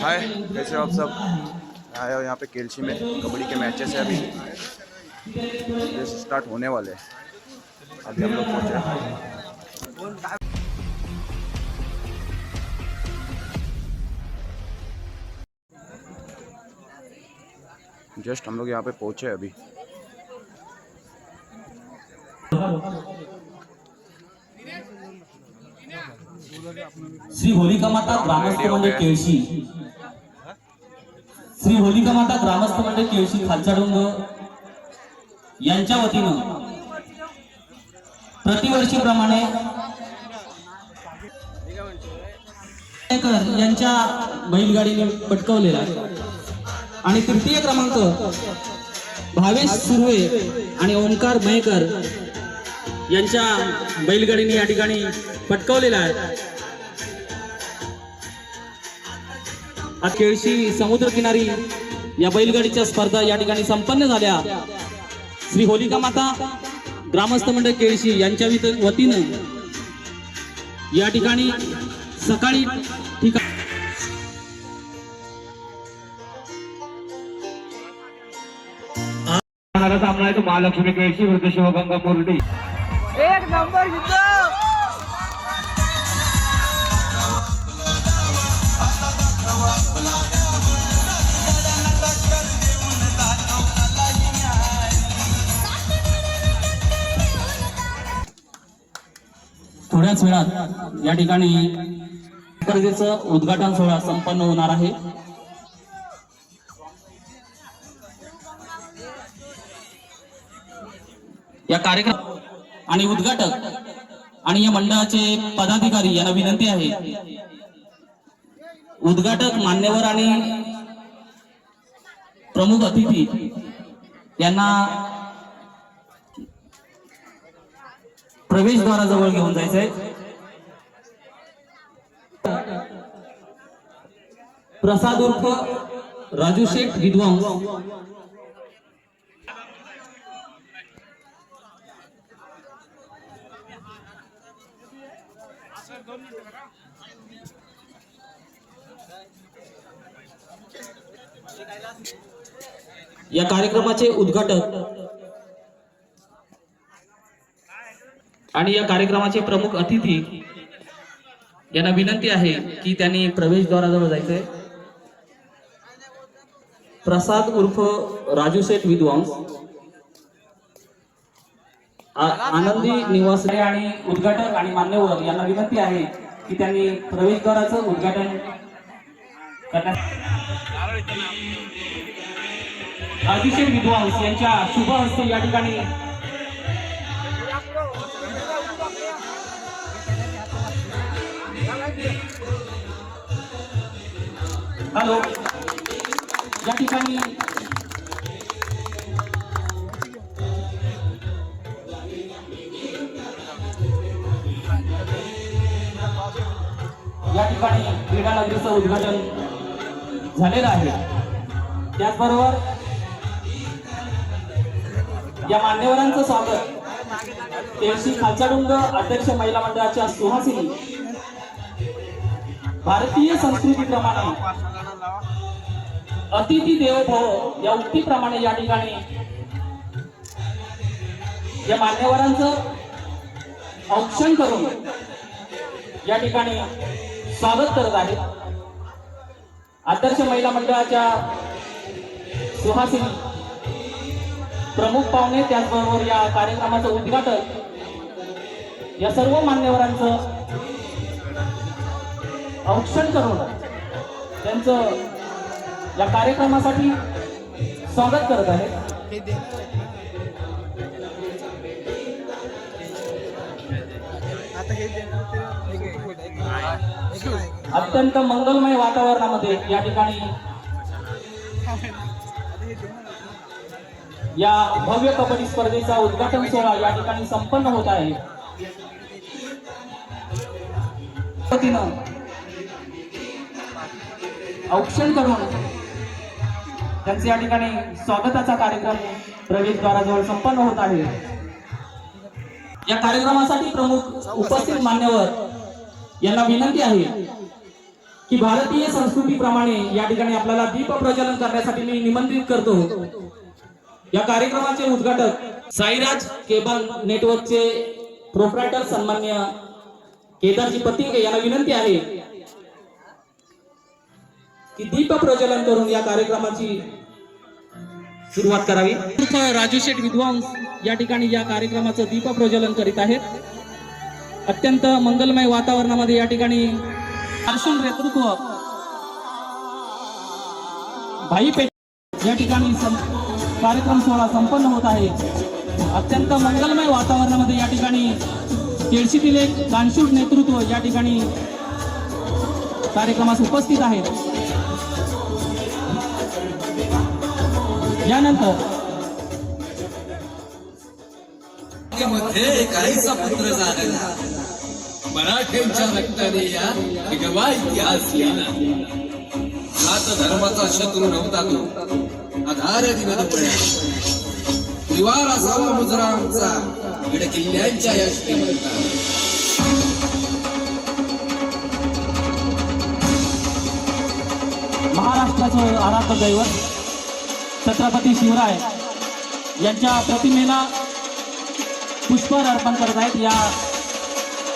हाय कैसे हो आप सब? आए हो यहाँ पे केलसी में कबड्डी के मैचेस है अभी। ये स्टार्ट होने वाले हैं। अभी हम लोग पहुँचे जस्ट हम लोग यहाँ पे पहुँचे अभी। श्री होलिका माता ग्रामस्थ केळशी श्री होलिका माता ग्रामस्थ मंडळ केळशी खालचा डोंग यांच्या वतीनं प्रतिवर्षीप्रमाणे यांच्या बैलगाडीने पटकवलेला आणि तृतीय क्रमांक भावेश सुर्वे आणि ओंकार मयेकर यांच्या बैलगाडीने या ठिकाणी पटकवलेला आहे. आज केळशी समुद्रकिनारी या बैलगाडीच्या स्पर्धा या ठिकाणी संपन्न झाल्या. श्री होलिका माता ग्रामस्थ मंडळ केळशी यांच्या वित- वतीनं या ठिकाणी सकाळी ठिकाण सामना आहे तो महालक्ष्मी केळशी विरुद्ध शिवगंगा मुरडी एक नंबर थोड्याच वेळात या ठिकाणी स्पर्धेचं उद्घाटन सोहळा संपन्न होणार आहे. या कार्यक्रम आणि उद्घाटक आणि या मंडळाचे पदाधिकारी यांना विनंती आहे. उद्घाटक मान्यवर आणि प्रमुख अतिथी यांना प्रवेशद्वाराजवळ घेऊन जायचंय. प्रसाद उर्फ राजू शेठ विद्वांस. या कार्यक्रमाचे उद्घाटक आणि या कार्यक्रमाचे प्रमुख अतिथी यांना विनंती आहे की त्यांनी प्रवेशद्वाराजवळ जायचंय. प्रसाद उर्फ राजू शेठ विद्वांस आनंदी निवास आणि उद्घाटक आणि मान्यवर यांना विनंती आहे की त्यांनी प्रवेशद्वाराचं उद्घाटन करण्यास राजूशेठ विद्वांस यांच्या शुभ हस्ते या ठिकाणी हॅलो. या ठिकाणी या ठिकाणी क्रीडा नगरीचं उद्घाटन झालेलं आहे. त्याचबरोबर या मान्यवरांचं स्वागत. तेलशी खालचाडुंग अध्यक्ष महिला मंडळाच्या सुहासिनी. भारतीय संस्कृतीप्रमाणे अतिथी देवभव या उक्तीप्रमाणे या ठिकाणी या मान्यवरांचं औक्षण करून या ठिकाणी स्वागत करत आहे आदर्श महिला मंडळाच्या सुहासिनी प्रमुख पाहुणे त्याचबरोबर या कार्यक्रमाचं उद्घाटन या सर्व मान्यवरांचं औक्षण करून त्यांचं या कार्यक्रमासाठी स्वागत करत आहे. अत्यंत मंगलमय वातावरणामध्ये या ठिकाणी या भव्य कबड्डी स्पर्धेचा उद्घाटन सोहळा या ठिकाणी संपन्न होत आहे. पद्धतीनं औक्षण करून त्यांचे या ठिकाणी स्वागताचा कार्यक्रम प्रवेशद्वाराजवळ संपन्न होत आहे. या कार्यक्रमासाठी प्रमुख उपस्थित मान्यवर यांना विनंती आहे की भारतीय संस्कृतीप्रमाणे या ठिकाणी आपल्याला दीप प्रज्वलन करण्यासाठी मी निमंत्रित करतो. या कार्यक्रमाचे उद्घाटक साईराज केबल नेटवर्कचे प्रोप्रायटर सन्मान्य केदारजी पतिंगे यांना विनंती आहे. की दीप प्रज्वलन करून या कार्यक्रमाची सुरुवात करावी. राजू शेठ विद्वांस या ठिकाणी या कार्यक्रमाचं दीप प्रज्वलन करीत आहेत. अत्यंत मंगलमय वातावरणामध्ये या ठिकाणी दर्शन नेतृत्व भाई पेठ या ठिकाणी कार्यक्रम सोहळा संपन्न होत आहे. अत्यंत मंगलमय वातावरणामध्ये या ठिकाणी केळशीतील एक दानशूर नेतृत्व या ठिकाणी कार्यक्रमास उपस्थित आहेत. यानंतरमध्ये काहीसा पुत्र झालेला. मराठ्यांच्या रक्ताने या इतिहास लिहिला. धर्माचा शत्रू नव्हता तो. आधार परिवार असावा मुजरा आमचा गड किल्ल्यांच्या या श्रीमंता महाराष्ट्राचं आराध्य दैवत छत्रपती शिवराय यांच्या प्रतिमेला पुष्पहार अर्पण करत आहेत. या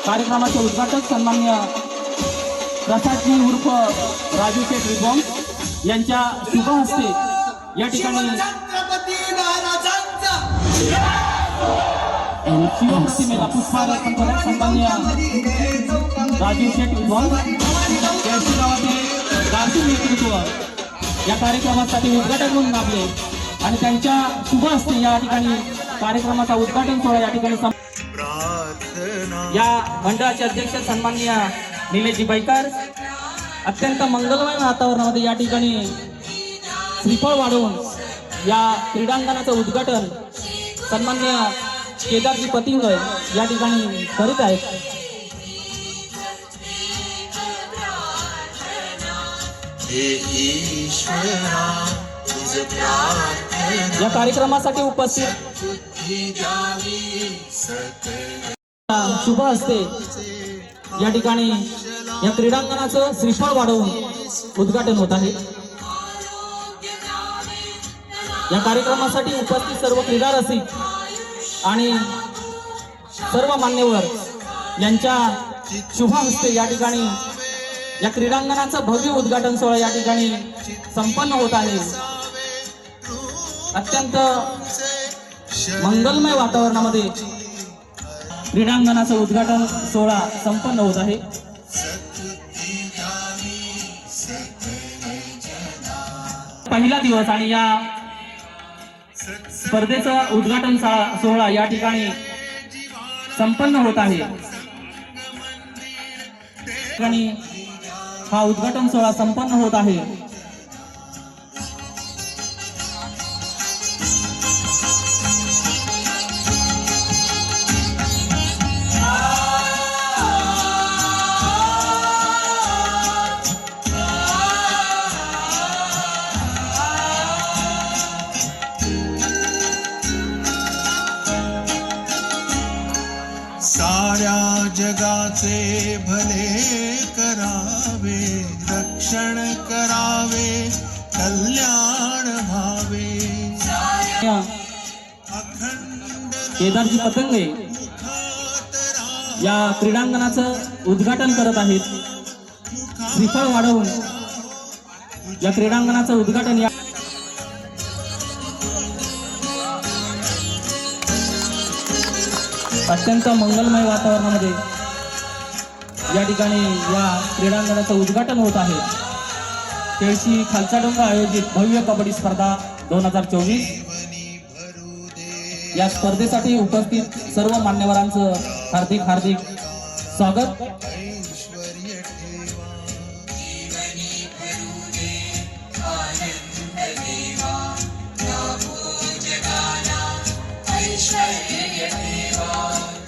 कार्यक्रमाचे उद्घाटक सन्मान्य प्रसादजी उर्फ राजू शेठ रिबॉन्स यांच्या शुभ हस्ते या ठिकाणी शिवप्रतिमेला पुष्पहार अर्पण करत सन्मान्य राजू शेठ विद्वांस केळशी गावातील गारसी नेतृत्व. या कार्यक्रमासाठी उद्घाटक म्हणून लाभले आणि त्यांच्या शुभ हस्ते या ठिकाणी कार्यक्रमाचा उद्घाटन सोहळा या ठिकाणी या मंडळाचे अध्यक्ष सन्माननीय निलेशजी बैकर अत्यंत मंगलमय वातावरणामध्ये या ठिकाणी श्रीफळ वाढवून या क्रीडांगणाचं उद्घाटन सन्मान्य केदारजी पतिंग या ठिकाणी करीत आहेत. या कार्यक्रमासाठी उपस्थित शुभ असते. या ठिकाणी या क्रीडांगणाचं श्रीफळ वाढवून उद्घाटन होत आहे. या कार्यक्रमासाठी उपस्थित सर्व क्रीडा रसिक आणि सर्व मान्यवर यांच्या शुभ हस्ते या ठिकाणी या क्रीडांगणाचं भव्य उद्घाटन सोहळा या ठिकाणी संपन्न होत आहे. अत्यंत मंगलमय वातावरणामध्ये क्रीडांगणाचं उद्घाटन सोहळा संपन्न होत आहे. पहिला दिवस आणि या स्पर्धेचं उद्घाटन सोहळा या ठिकाणी संपन्न होत आहे. हा उद्घाटन सोहळा संपन्न होत आहे. केदारजी पतंगे या क्रीडांगणाचं उद्घाटन करत आहेत. श्रीफळ वाढवून या क्रीडांगणाचं उद्घाटन या अत्यंत मंगलमय वातावरणामध्ये या ठिकाणी या क्रीडांगणाचं उद्घाटन होत आहे. केळशी खालचा डोंगर आयोजित भव्य कबड्डी स्पर्धा दोन हजार चोवीस या स्पर्धेसाठी उपस्थित सर्व मान्यवरांचं हार्दिक हार्दिक स्वागत.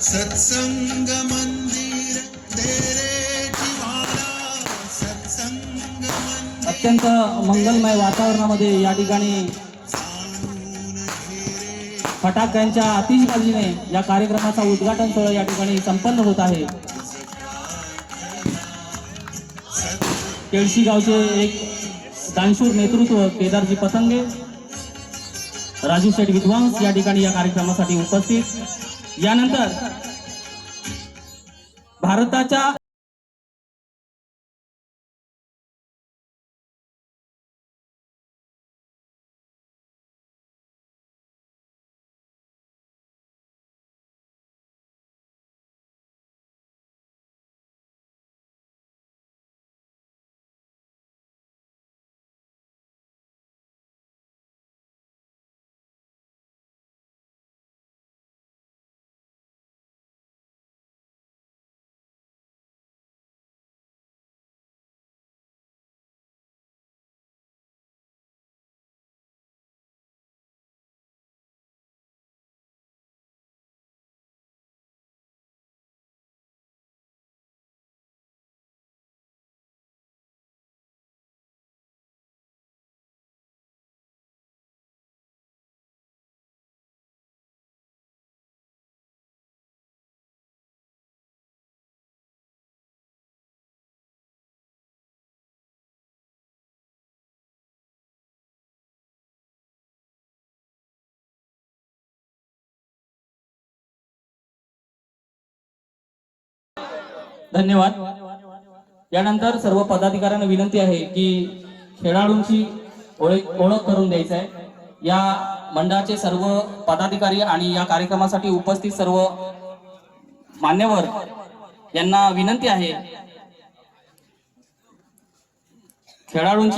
सत्संग मंदिर अत्यंत मंगलमय वातावरणामध्ये या ठिकाणी फटाक्यांच्या आतिषबाजीने या कार्यक्रमाचा उद्घाटन सोहळा या ठिकाणी संपन्न होत आहे. केळशी गावचे एक दानशूर नेतृत्व केदारजी पतंगे राजू शेठ विद्वांस या ठिकाणी या कार्यक्रमासाठी उपस्थित. यानंतर भारताच्या धन्यवाद. यानंतर सर्व पदाधिकाऱ्यांना विनंती आहे की खेळाडूंची ओळख ओळख करून द्यायचं आहे. या मंडळाचे सर्व पदाधिकारी आणि या कार्यक्रमासाठी उपस्थित सर्व मान्यवर यांना विनंती आहे. खेळाडूंची